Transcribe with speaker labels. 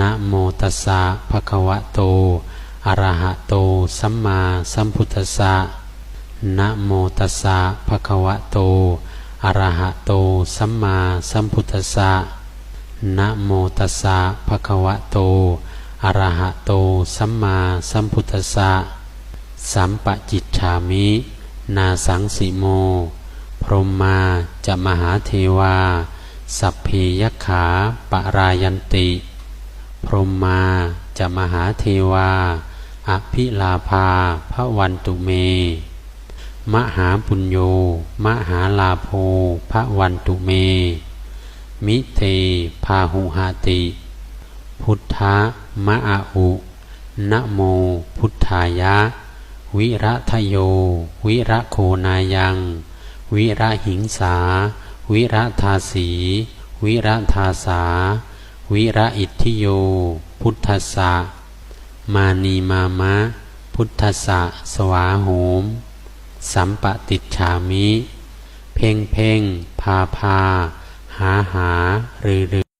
Speaker 1: นะโมตัสสะภะคะวะโต อะระหะโต สัมมาสัมพุทธัสสะนะโมตัสสะภะคะวะโต อะระหะโต สัมมาสัมพุทธัสสะนะโมตัสสะภะคะวะโต อะระหะโต สัมมาสัมพุทธัสสะ สัมปะจิตฉามิ นาสังสิโม พรหมาจะมหาเทวา สัพพียขาปรายันติ พรหมาจะมหาเทวาอภิลาภาพระวันตุเม มหาปุญโญมหาลาโภพระวันตุเม มิเตพาหุหาติ พุทธะมะอาอุนะโมพุทธายะ วิระทโย วิระโคนายัง วิระหิงสา วิระทาสี วิระทาสา วิระอิทธิโย พุทธสสะมานีมามะ พุทธสสะสวาโหม สัมปติฉามิ เพ่งเพ่งพาพา หาหา รือรือ